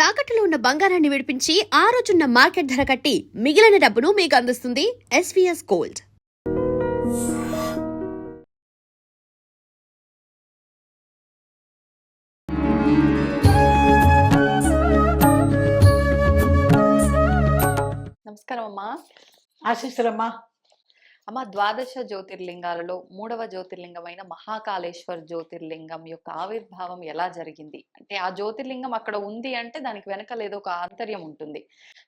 తాకట్టులో ఉన్న బంగారాన్ని విడిపించి ఆ రోజున్న మార్కెట్ ధర కట్టి మిగిలిన డబ్బును మీకు అందిస్తుంది ఎస్వీఎస్ గోల్డ్ నమస్కారం అమ్మా. ఆశీస్సులమ్మా. అమ్మ ద్వాదశ జ్యోతిర్లింగాలలో మూడవ జ్యోతిర్లింగమైన మహాకాళేశ్వర్ జ్యోతిర్లింగం యొక్క ఆవిర్భావం ఎలా జరిగింది? అంటే ఆ జ్యోతిర్లింగం అక్కడ ఉంది అంటే దానికి వెనకాల ఏదో ఒక ఆంతర్యం ఉంటుంది.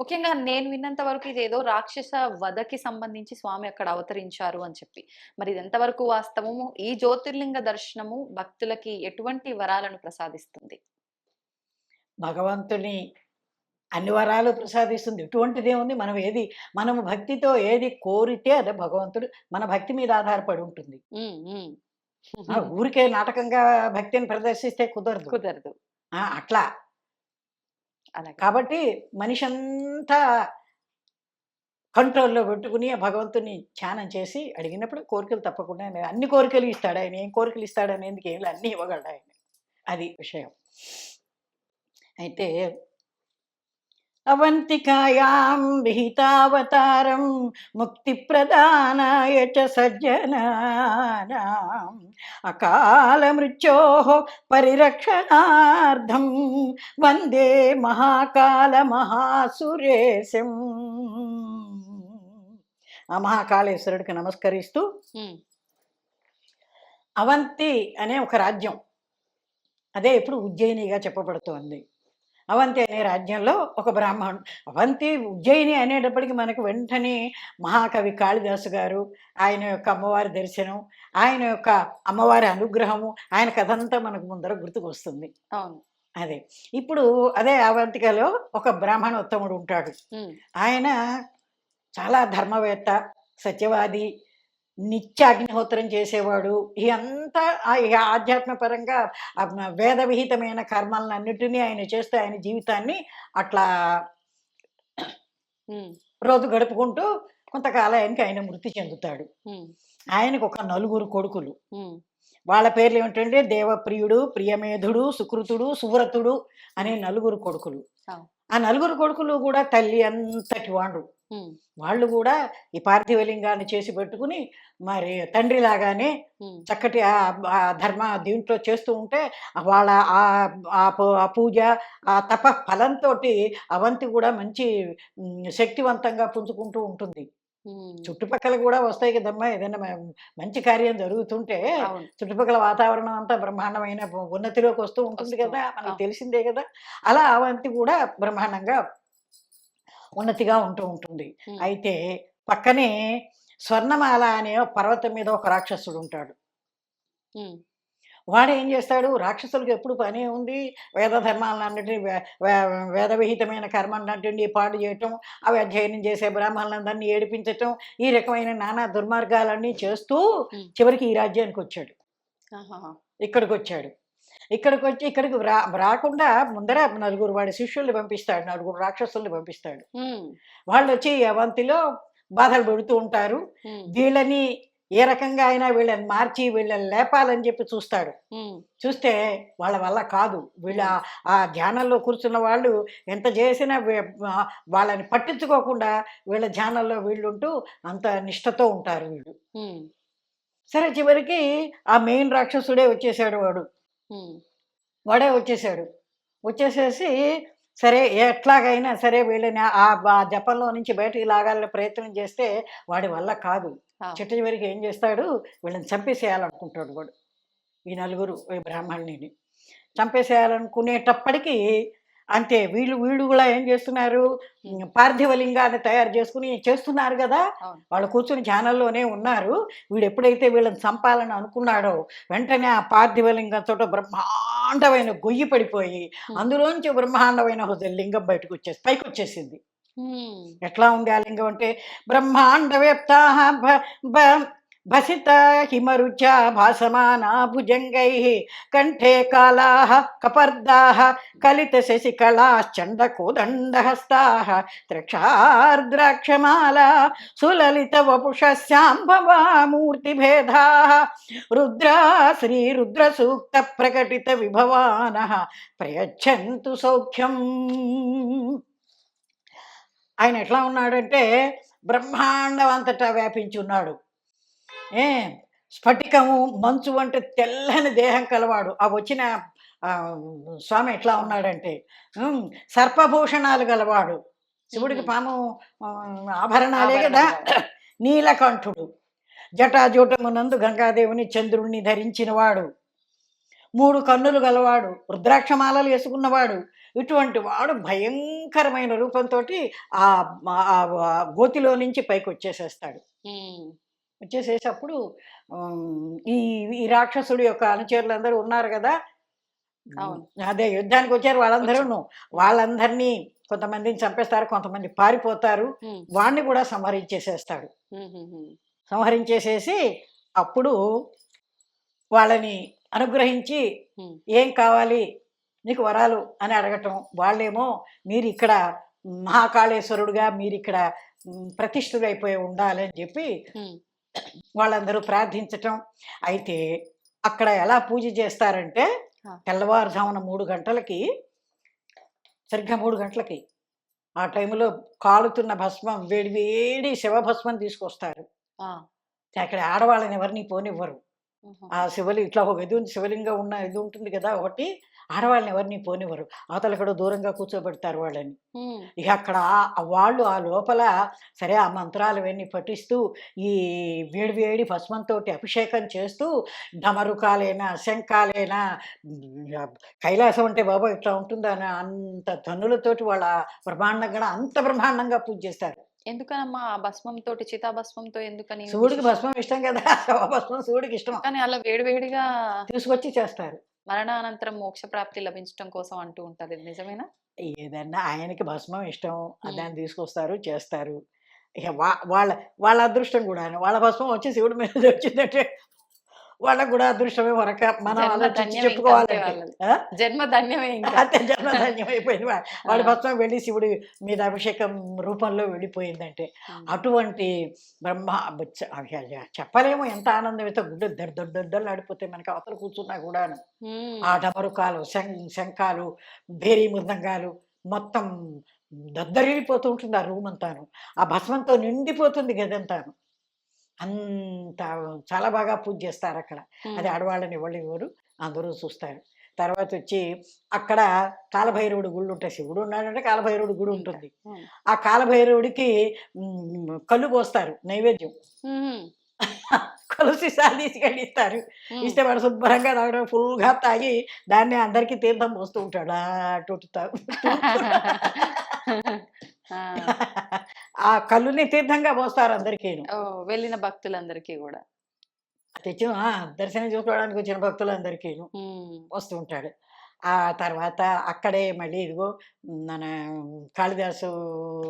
ముఖ్యంగా నేను విన్నంత వరకు ఇది ఏదో రాక్షస వధకి సంబంధించి స్వామి అక్కడ అవతరించారు అని చెప్పి. మరి ఇది ఎంతవరకు వాస్తవము? ఈ జ్యోతిర్లింగ దర్శనము భక్తులకి ఎటువంటి వరాలను ప్రసాదిస్తుంది? భగవంతుని అన్ని వరాలు ప్రసాదిస్తుంది. ఇటువంటిదే ఉంది మనం ఏది మనము భక్తితో ఏది కోరితే అదే భగవంతుడు మన భక్తి మీద ఆధారపడి ఉంటుంది. ఊరికే నాటకంగా భక్తిని ప్రదర్శిస్తే కుదరదు. కుదరదు. అట్లా. అలాగే. కాబట్టి మనిషి అంతా కంట్రోల్లో పెట్టుకుని ఆ భగవంతుని ధ్యానం చేసి అడిగినప్పుడు కోరికలు తప్పకుండా అన్ని కోరికలు ఇస్తాడు ఆయన ఏం కోరికలు ఇస్తాడు అనేది ఏమి అన్నీ ఇవ్వగలడు ఆయన. అది విషయం. అయితే అవంతికాయాం విహితావతారం ముక్తి ప్రదానాయ చ సజ్జనానాం. అకాల మృత్యో పరిరక్షణార్థం వందే మహాకాల మహాసురేశం. ఆ మహాకాళేశ్వరుడికి నమస్కరిస్తూ అవంతి అనే ఒక రాజ్యం. అదే ఇప్పుడు ఉజ్జయినిగా చెప్పబడుతోంది. అవంతి అనే రాజ్యంలో ఒక బ్రాహ్మణుడు. అవంతి ఉజ్జయిని అనేటప్పటికి మనకు వెంటనే మహాకవి కాళిదాసు గారు ఆయన యొక్క అమ్మవారి దర్శనం ఆయన యొక్క అమ్మవారి అనుగ్రహము ఆయన కథంతా మనకు ముందర గుర్తుకు వస్తుంది అవును. అదే. ఇప్పుడు అదే అవంతికలో ఒక బ్రాహ్మణోత్తముడు ఉంటాడు. ఉమ్, ఆయన చాలా ధర్మవేత్త సత్యవాది నిత్య అగ్నిహోత్రం చేసేవాడు. ఇదంతా ఆధ్యాత్మపరంగా వేద విహితమైన కర్మలన్నిటినీ ఆయన చేస్తే ఆయన జీవితాన్ని అట్లా రోజు గడుపుకుంటూ కొంతకాలానికి ఆయన మృతి చెందుతాడు. ఆయనకు ఒక నలుగురు కొడుకులు. వాళ్ళ పేర్లు ఏమిటంటే దేవప్రియుడు ప్రియమేధుడు సుకృతుడు సువ్రతుడు అనే నలుగురు కొడుకులు. ఆ. నలుగురు కొడుకులు కూడా తల్లి అంతటి వాడు వాళ్ళు కూడా ఈ పార్థివలింగాన్ని చేసి పెట్టుకుని మరి తండ్రి లాగానే. చక్కటి ధర్మ దీంట్లో చేస్తూ ఉంటే వాళ్ళ ఆ పూజ ఆ తప ఫలంతో అవంతి కూడా మంచి శక్తివంతంగా పుంజుకుంటూ ఉంటుంది. చుట్టుపక్కల కూడా వస్తాయి కదమ్మా ఏదైనా మంచి కార్యం జరుగుతుంటే చుట్టుపక్కల వాతావరణం అంతా బ్రహ్మాండమైన ఉన్నతిలోకి వస్తూ ఉంటుంది కదా మనకు. తెలిసిందే కదా. అలా అవంతి కూడా బ్రహ్మాండంగా ఉన్నతిగా ఉంటూ ఉంటుంది. అయితే పక్కనే స్వర్ణమాల అనే పర్వతం మీద ఒక రాక్షసుడు ఉంటాడు. వాడు ఏం చేస్తాడు? రాక్షసులకు ఎప్పుడు పని ఉంది. వేద ధర్మాలన్నింటినీ వే- వే- వేద విహితమైన కర్మలన్నింటినీ పాడు చేయటం అవి అధ్యయనం చేసే బ్రాహ్మణులందరినీ ఏడిపించటం ఈ రకమైన నానా దుర్మార్గాలన్నీ చేస్తూ. చివరికి ఈ రాజ్యానికి వచ్చాడు. ఇక్కడికి వచ్చాడు ఇక్కడికి వచ్చి ఇక్కడికి రా రాకుండా ముందర నలుగురు వాడి శిష్యుల్ని పంపిస్తాడు నలుగురు రాక్షసుల్ని పంపిస్తాడు. వాళ్ళు వచ్చి అవంతిలో బాధలు పెడుతూ ఉంటారు. వీళ్ళని ఏ రకంగా అయినా వీళ్ళని మార్చి వీళ్ళని లేపాలని చెప్పి చూస్తాడు. చూస్తే వాళ్ళ వల్ల కాదు. వీళ్ళ ఆ ధ్యానంలో కూర్చున్న వాళ్ళు ఎంత చేసినా వాళ్ళని పట్టించుకోకుండా వీళ్ళ ధ్యానంలో వీళ్ళుంటూ అంత నిష్టతో ఉంటారు వీళ్ళు. సరే చివరికి ఆ మెయిన్ రాక్షసుడే వచ్చేసాడు వాడు. వాడే వచ్చేసాడు. వచ్చేసేసి సరే ఎట్లాగైనా సరే వీళ్ళని ఆ జపంలో నుంచి బయటికి లాగాలని ప్రయత్నం చేస్తే వాడి వల్ల కాదు. చిట్ట చివరికి ఏం చేస్తాడు? వీళ్ళని చంపేసేయాలనుకుంటాడు వాడు. ఈ నలుగురు ఈ బ్రాహ్మణుని చంపేసేయాలనుకునేటప్పటికీ అంతే వీళ్ళు వీళ్ళు కూడా ఏం చేస్తున్నారు? ఉమ్, పార్థివలింగాన్ని తయారు చేసుకుని చేస్తున్నారు కదా. వాళ్ళు కూర్చుని ధ్యానంలోనే ఉన్నారు. వీడు ఎప్పుడైతే వీళ్ళని చంపాలని అనుకున్నాడో వెంటనే ఆ పార్థివలింగంతో బ్రహ్మాండమైన గొయ్యి పడిపోయి. అందులోంచి బ్రహ్మాండమైన లింగం బయటకు వచ్చేసి పైకి వచ్చేసింది ఎట్లా ఉంది ఆ లింగం అంటే బ్రహ్మాండ భసిత హిమరుచ భాసమానా భుజంగై కంఠే కాళా కపర్దా కలిత శశికళాశ్చండ కోదండహస్తా సులలిత వపుషశ్యాంభవా మూర్తిభేదా రుద్రా శ్రీరుద్ర సూక్త ప్రకటిత విభవాన ప్రయచ్చంతు సౌఖ్యం. ఆయన ఎట్లా ఉన్నాడంటే బ్రహ్మాండం అంతటా వ్యాపించి ఉన్నాడు ఏ స్ఫటికము మంచు వంటి తెల్లని దేహం కలవాడు. ఆ వచ్చిన స్వామి ఎట్లా ఉన్నాడంటే సర్పభూషణాలు గలవాడు. శివుడికి. పాము ఆభరణాలే కదా. నీలకంఠుడు. జటాజూటమునందు గంగాదేవుని చంద్రుణ్ణి ధరించినవాడు. మూడు కన్నులు గలవాడు. రుద్రాక్షమాలలు వేసుకున్నవాడు. ఇటువంటి వాడు భయంకరమైన రూపంతో ఆ గోతిలో నుంచి పైకి వచ్చేసేస్తాడు వచ్చేసేటప్పుడు ఉమ్, ఈ ఈ రాక్షసుడి యొక్క అనుచరులందరూ ఉన్నారు కదా? అవును. అదే యుద్ధానికి వచ్చారు వాళ్ళందరూ. వాళ్ళందరినీ కొంతమందిని చంపేస్తారు కొంతమంది పారిపోతారు. వాణ్ణి కూడా సంహరించేసేస్తాడు. సంహరించేసేసి అప్పుడు వాళ్ళని అనుగ్రహించి. ఏం కావాలి? నీకు వరాలు అని అడగటం. వాళ్ళేమో మీరు ఇక్కడ మహాకాళేశ్వరుడుగా మీరు ఇక్కడ ప్రతిష్ఠుడైపోయి ఉండాలి అని చెప్పి వాళ్ళందరూ ప్రార్థించటం. అయితే అక్కడ ఎలా పూజ చేస్తారంటే. తెల్లవారుజామున మూడు గంటలకి సరిగ్గా మూడు గంటలకి ఆ టైంలో కాలుతున్న భస్మం వేడి వేడి శివభస్మం తీసుకొస్తారు. అక్కడ ఆడవాళ్ళని ఎవరిని పోనివ్వరు. ఆ శివలి ఇట్లా ఒక ఇది ఉంది శివలింగం ఉన్న ఇది ఉంటుంది కదా ఒకటి. ఆడవాళ్ళని ఎవరిని పోనివ్వరు. అవతల ఇక్కడ దూరంగా కూర్చోబెడతారు వాళ్ళని. ఇక అక్కడ వాళ్ళు ఆ లోపల సరే ఆ మంత్రాలు ఇవన్నీ పఠిస్తూ ఈ వేడి వేడి భస్మంతో అభిషేకం చేస్తూ ఢమరుకాలైనా శంఖాలైనా కైలాసం అంటే బాబా ఇట్లా ఉంటుందా అని అంత ధనులతోటి వాళ్ళ బ్రహ్మాండంగా అంత బ్రహ్మాండంగా పూజ చేస్తారు. ఎందుకనమ్మా? ఆ భస్మం తోటి చితాభస్మంతో ఎందుకని శివుడికి విశేషం? భస్మం ఇష్టం కదా? శివభస్మం శివుడికి ఇష్టం. కానీ అలా వేడివేడిగా తీసుకొచ్చి చేస్తారు. మరణానంతరం మోక్ష ప్రాప్తి లభించడం కోసం అంటూ ఉంటారు ఇది నిజమేనా? ఏదన్నా ఆయనకి భస్మం ఇష్టం. దాన్ని తీసుకొస్తారు చేస్తారు. ఇక వా వాళ్ళ వాళ్ళ అదృష్టం కూడా వాళ్ళ భస్మం వచ్చి శివుడి మీద వచ్చిందంటే వాళ్ళకు కూడా అదృష్టమే వరక మనం జన్మ. ఆ? జన్మ ధన్యమే అంతే అయిపోయింది. వా- వాడి. భస్మం వెళ్ళి శివుడి మీద అభిషేకం రూపంలో వెళ్ళిపోయిందంటే అటువంటి బ్రహ్మ చెప్పలేము. ఎంత ఆనందం అయితే గుడ్డ దొడ్డ దొడ్డలు ఆడిపోతే మనకి అవతల కూర్చున్నా కూడాను. ఉమ్, ఆ డమరుకాలు శం శంఖాలు భేరీ మృదంగాలు మొత్తం దద్దరిల్లిపోతూ ఉంటుంది ఆ రూమ్ అంతాను. ఆ భస్మంతో నిండిపోతుంది గదంతాను. అంత చాలా బాగా పూజ చేస్తారు అక్కడ. అది ఆడవాళ్ళని ఎవరు ఇవ్వరు. అందరూ చూస్తారు. తర్వాత వచ్చి అక్కడ కాలభైరవుడి గుళ్ళు ఉంటాయి. శివుడు ఉన్నాడంటే కాలభైరవుడి గుడి ఉంటుంది. ఆ కాలభైరవుడికి కళ్ళు పోస్తారు నైవేద్యం. సీసాలు తీసుకెళ్ళి ఇస్తారు. ఇస్తే వాడు శుభ్రంగా తాగడం ఫుల్గా తాగి దాన్ని అందరికీ తీర్థం పోస్తూ ఉంటాడు. అటు. ఆ, కళ్ళుని తీర్థంగా పోస్తారు అందరికీ ఓ వెళ్ళిన భక్తులందరికీ కూడా. తెచ్చి ఆ, దర్శనం చేసుకోవడానికి వచ్చిన భక్తులందరికీ వస్తూ ఉంటాడు. ఆ తర్వాత అక్కడే మళ్ళీ ఇదిగో మన కాళిదాసు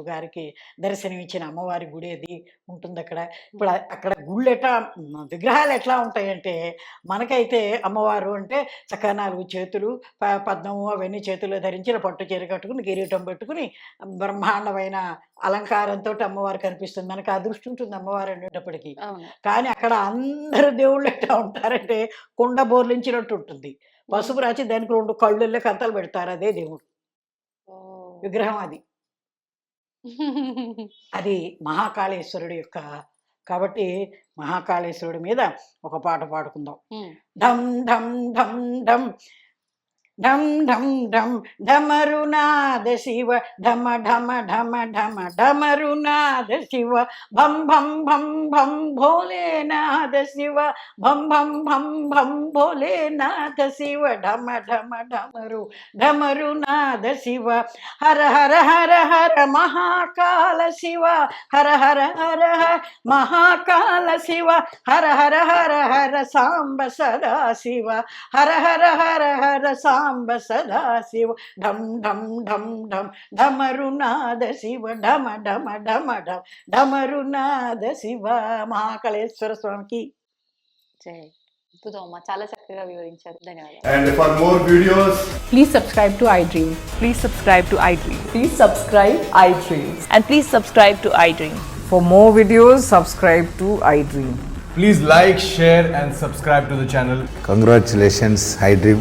గారికి దర్శనం ఇచ్చిన అమ్మవారి గుడి అది ఉంటుంది అక్కడ ఇప్పుడు అక్కడ గుళ్ళు ఎట్లా విగ్రహాలు ఎట్లా ఉంటాయంటే మనకైతే అమ్మవారు అంటే చక్కగా నాలుగు చేతులు పద్మము అవన్నీ చేతుల్లో ధరించిన పట్టు చీర కట్టుకుని కిరీటం పెట్టుకుని బ్రహ్మాండమైన అలంకారంతో అమ్మవారు కనిపిస్తుంది. మనకు అదృష్టి ఉంటుంది అమ్మవారు అనేటప్పటికీ. కానీ అక్కడ అందరు దేవుళ్ళు ఎట్లా ఉంటారంటే కుండ బోర్లించినట్టు ఉంటుంది. పసుపు రాచి దానికి రెండు కళ్ళుల్లో కంతలు పెడతారు. అదే దేవుడు. విగ్రహం అది. అది మహాకాళేశ్వరుడు యొక్క కాబట్టి మహాకాళేశ్వరుడి మీద ఒక పాట పాడుకుందాం. ఢం ఢం ఢం ఢం ఢం ఢం ఢం ఢమరునాద శివ ఢమ ఢమ ఢమ ఢమ ఢమరునాద శివ భం భం భం భం భోలేనాథ శివ భం భం భం భం భోలేనాథ శివ ఢమ ఢమ ఢమరు ఢమరునాథ శివ హర హర హర హర మహాకాల శివ హర హర హర హర మహాకాల శివ హర హర హర హర సాంబ సదా శివ హర హర హర హర సాంబ సాంబ సదా శివ ఢం ఢం ఢం ఢం ఢమరునాద శివ ఢమ ఢమ ఢమ ఢమ ఢమరునాద శివ మహాకళేశ్వర స్వామికి జై అద్భుతం అమ్మా చాలా చక్కగా వివరించారు ధన్యవాదాలు And for more videos, Please subscribe to iDream. Please subscribe to iDream. Please subscribe iDream. And please subscribe to iDream. For more videos, subscribe to iDream. please like, share, and subscribe to the channel. Congratulations, iDream.